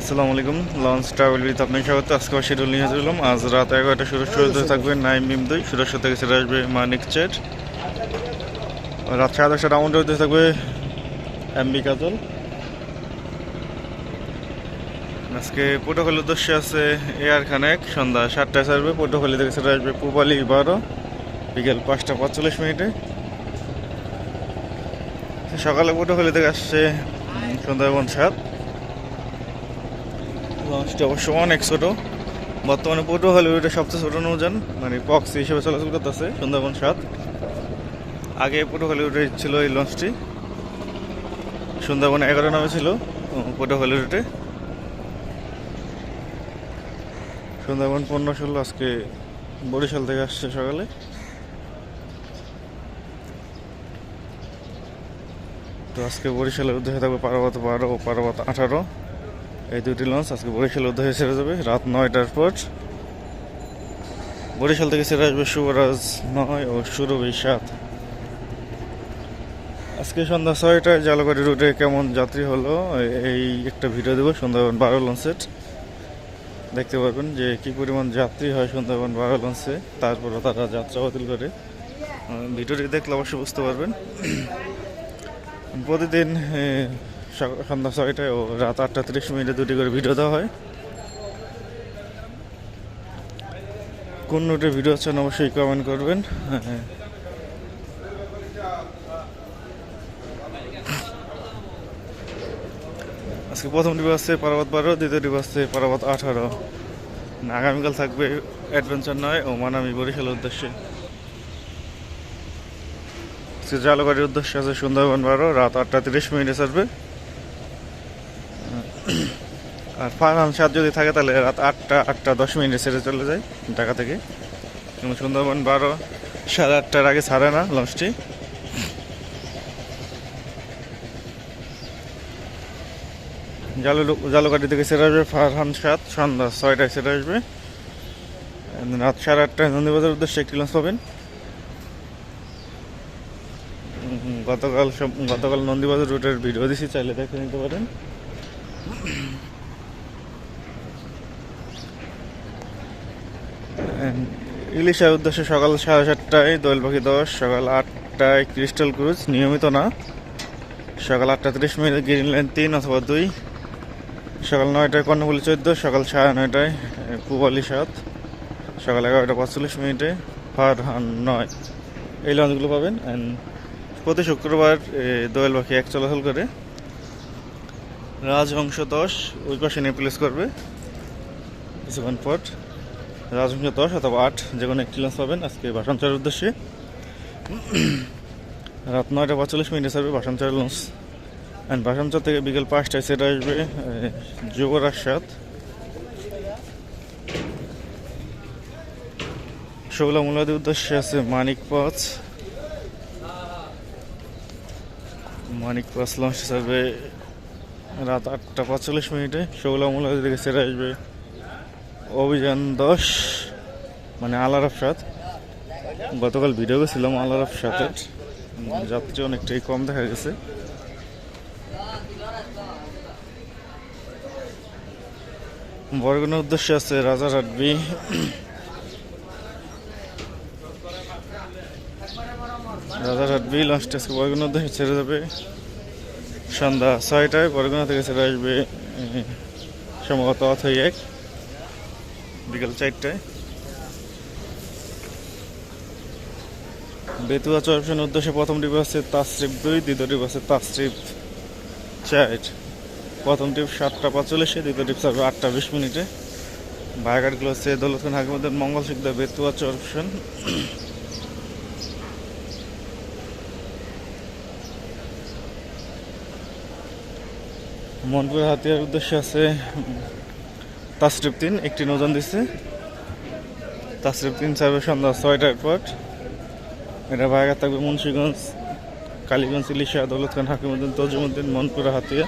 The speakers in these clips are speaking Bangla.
আসসালামু আলাইকুম লঞ্চ ট্রাভেল উইথ আপনাকে স্বাগত। আজকে শিডিউল নিয়ে হাজির হলাম। আজ রাত এগারোটা সুরজ শুরুতে থাকবে নাইম বিম দুই সুরজ থেকে সেটা আসবে মানিক চেট রাত সাড়ে দশটা রাউন্ড হতে থাকবে এমবি কাজল আজকে পটুখালির উদ্দেশ্যে আছে এয়ার খানেক সন্ধ্যা সাতটায় ছাড়বে। পটুখালি থেকে সেটা আসবে পুবালি বারো বিকেল পাঁচটা পাঁচচল্লিশ মিনিটে। সকালে পটুখালি থেকে আসছে উম, সন্ধ্যাবন সাত। লঞ্চটি অবশ্য অনেক ছোট। বর্তমানে পটুয়াখালী রুটে সবচেয়ে ছোট নৌযান মানে পক্স হিসেবে চলাচল করতেছে সুন্দরবন সাত। আগে পটুয়াখালী রুটে ছিল এই লঞ্চটি। সুন্দরবন এগারো নামে ছিল পটুয়াখালী রুটে সুন্দরবন পনেরো ষোলো, আজকে বরিশাল থেকে আসছে সকালে। তো আজকে বরিশালের উদ্দেশ্যে থাকবে পারাবত বারো পারাবত আঠারো। এই দুটি লঞ্চ আজকে বরিশাল উদ্দেশ্যে ছেড়ে যাবে, রাত নয়টার পর। বরিশাল থেকে ছেড়ে আসবে শুভরাজ নয় ও সুরভি সাত। আজকে সন্ধ্যা ছয়টায় জালগাড়ি রুটে কেমন যাত্রী হলো, এই একটা ভিডিও দেবো সুন্দরবন বারো লঞ্চের। দেখতে পারবেন যে কি পরিমাণ যাত্রী হয় সুন্দরবন বারো লঞ্চে তারপরে তারা যাত্রা বাতিল করে। ভিডিওটি দেখলে অবশ্যই বুঝতে পারবেন। প্রতিদিন সন্ধ্যা ছয়টায় ও রাত আটটা তিরিশ মিনিটে দুটি করে ভিডিও দেওয়া হয়। কোন রুটে ভিডিও আছেন অবশ্যই কমেন্ট করবেন। হ্যাঁ। আজকে প্রথম ডিপ আসছে পারাবাত বারো, দ্বিতীয় ডিপ আসছে পারাবাত আঠারো। আগামীকাল থাকবে অ্যাডভেঞ্চার নয় ও মানামি বরিশালের উদ্দেশ্যে। আজকে জালগাড়ির উদ্দেশ্যে আছে সুন্দরবন বারো, রাত আটটা তিরিশ মিনিটে ছাড়বে আর ফারহান সাত যদি থাকে তাহলে রাত আটটা আটটা, দশ মিনিটে ছেড়ে চলে যায় ঢাকা থেকে। এবং সুন্দরবন বারো, সাড়ে আটটার আগে ছাড়ে না লঞ্চটি। জালু জালুকাটি থেকে ছেড়ে আসবে ফারহান সাত, সন্ধ্যা ছয়টায় ছেড়ে আসবে। রাত সাড়ে আটটায় নন্দীবাজার উদ্দেশ্যে একটি লঞ্চ পাবেন। গতকাল সব গতকাল নন্দীবাজার রুটের ভিডিও দিছি, চাইলে দেখে নিতে পারেন। ইলিশার উদ্দেশ্যে সকাল সাড়ে সাতটায় দোয়েল পাখি দশ, সকাল আটটায় ক্রিস্টাল ক্রুজ, নিয়মিত না। সকাল আটটা তিরিশ মিনিট গ্রিন লাইন তিন অথবা দুই। সকাল নয়টায় কর্ণফুলি চোদ্দ, সকাল সাড়ে নয়টায় পুবালি সাত। সকাল এগারোটা পাঁচচল্লিশ মিনিটে ফারহান নয়। এই লঞ্চগুলো পাবেন। অ্যান্ড প্রতি শুক্রবার দোয়েল পাখি এক চলাচল করে। রাজহংস দশ, ওই পাশে নিয়ে প্লেস করবে কিছুক্ষণ পর রাজহংস দশ অথবা আট, যে কোনো একটি লঞ্চ পাবেন আজকে ভাষাঞ্চলের উদ্দেশ্যে। রাত নয়টা পঁয়তাল্লিশ মিনিটে ছাড়বে ভাষাঞ্চল লঞ্চ অ্যান্ড ভাষাঞ্চল থেকে বিকেল পাঁচটায় সেটা আসবে যুবরাজ সাত শোলা মূলাদের উদ্দেশ্যে আছে মানিক পাঁচ। মানিক পাঁচ লঞ্চ ছাড়বে রাত আটটা পাঁচচল্লিশ মিনিটে শোলা মূলাদি থেকে ছেড়ে আসবে। অভিযান দশ মানে আলারাফ সাত গতকাল ভিডিও করেছিলাম আলারাফ সাতের যাত্রী অনেকটাই কম দেখা গেছে। বরগুনার উদ্দেশ্যে আছে রাজারহাট বি রাজারহাট বি লঞ্চটা আজকে বরগুনার উদ্দেশ্যে ছেড়ে যাবে। সন্ধ্যা ছয়টায় বরগুনা থেকে ছেড়ে আসবে। সম্ভবত অথই এক। বিকেল চারটায়। বেতুয়া চরপশনের উদ্দেশ্যে প্রথম ডিপ আছে তাসরিফ দুই, দ্বিতীয় ডিপ আছে তাসরিফ চার। প্রথম টিপ সাতটা পাঁচচল্লিশে, দ্বিতীয় টিপ ছাড়বে আটটা বিশ মিনিটে। বায়াঘাটগুলো হচ্ছে দৌলত খান হাকিমুদ্দিন মঙ্গল শিকদার বেতুয়া চরপশন মনপুর হাতিয়ার উদ্দেশ্যে আছে তাসরিফ তিন, একটি নৌযান দিচ্ছে তাসরিফ তিন ছাড়বে সন্ধ্যা ছয়টার পর এটা বায়াঘাট থাকবে মুন্সিগঞ্জ, কালীগঞ্জ, ইলিশা দৌলত খান হাকিমুদ্দিন, তজুমুদ্দিন, মনপুরা, হাতিয়া।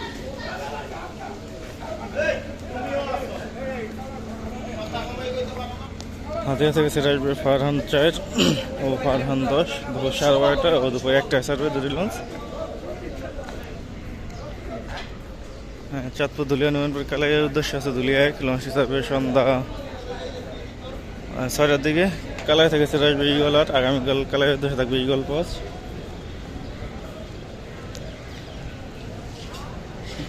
হাতিয়া থেকে সেটা আসবে ফারহান চার ও ফারহান দশ, দুপুর সাড়ে বারোটা ও দুপুর একটায় ছাড়বে দুটি লঞ্চ। চাঁদপুর দুলিয়া নবীনপুর কালাইয়ের উদ্দেশ্যে আছে দুলিয়া এক লঞ্চ হিসাবে সন্ধ্যা ছয়টার দিকে। কালাই থেকে সেটা আসবে ইগল আট আগামীকাল কালাইয়ের উদ্দেশ্যে থাকবে ইগল পাঁচ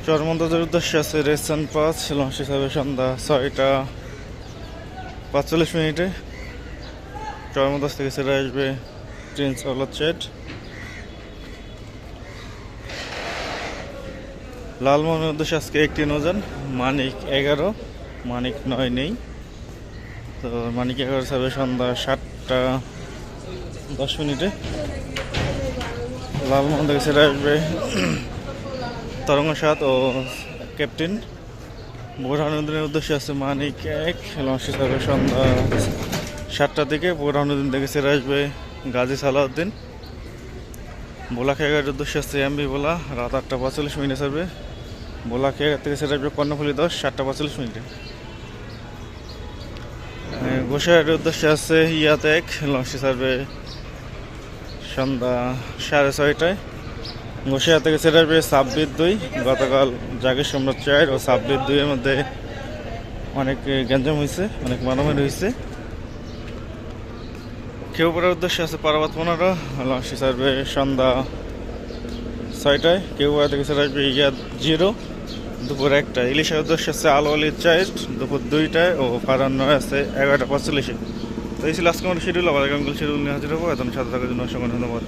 চরমন্দাজের উদ্দেশ্যে আছে রেসান পাঁচ লঞ্চ হিসাবে সন্ধ্যা ছয়টা পাঁচচল্লিশ মিনিটে। চরমন্দাজ থেকে সেটা আসবে প্রিন্স অলদ চেট লালমোহনের উদ্দেশ্যে আজকে একটি নৌযান মানিক এগারো, মানিক নয় নেই। তো মানিক এগারো যাবে সন্ধ্যা সাতটা দশ মিনিটে। লালমোহন থেকে সেটা আসবে তরঙ্গ সাত ও ক্যাপ্টেন। বোরহানুদ্দিনের উদ্দেশ্যে আছে মানিক এক, লঞ্চ হিসাবে সন্ধ্যা সাতটা থেকে। বোরহানুদ্দিন থেকে সেরে আসবে গাজী সালাউদ্দিন। বোলা খেয়াঘাটের উদ্দেশ্যে আছে এমবি বোলা রাত আটটা পঁয়তাল্লিশ মিনিটে ছাড়বে বোলা খেয়াঘাট থেকে সেরে আসবে কর্ণফুলি দশ, সাতটা পঁয়তাল্লিশ মিনিটে। গোসাইয়ের উদ্দেশ্যে আছে ইয়াতে এক, লঞ্চ ছাড়বে সন্ধ্যা সাড়ে ছয়টায়। গোসাইয়া থেকে সেরে আসবে সাব্বির দুই, গতকাল জাগির সম্রাট চার ও সাব্বির দুইয়ের মধ্যে অনেক গ্যাঞ্জাম হয়েছে, অনেক মারামারি হয়েছে। কেউ পড়ার উদ্দেশ্যে আছে পারাবাত পনেরো, লঞ্চ ছাড়বে সন্ধ্যা ছয়টায়। কেউ থেকে সেরে আসবে ইয়া জিরো। দুপুর একটা ইলিশের উদ্দেশ্য আছে আলো আলি চাইট। দুপুর দুইটায় ও ফারান্ন আছে এগারোটা পঁয়তাল্লিশে তো এই ছিল আজকে আমার শিডিউল আবার আগামীকাল শিডিউল নিয়ে হাজির হব। এখন সাথে থাকার জন্য অসংখ্য ধন্যবাদ।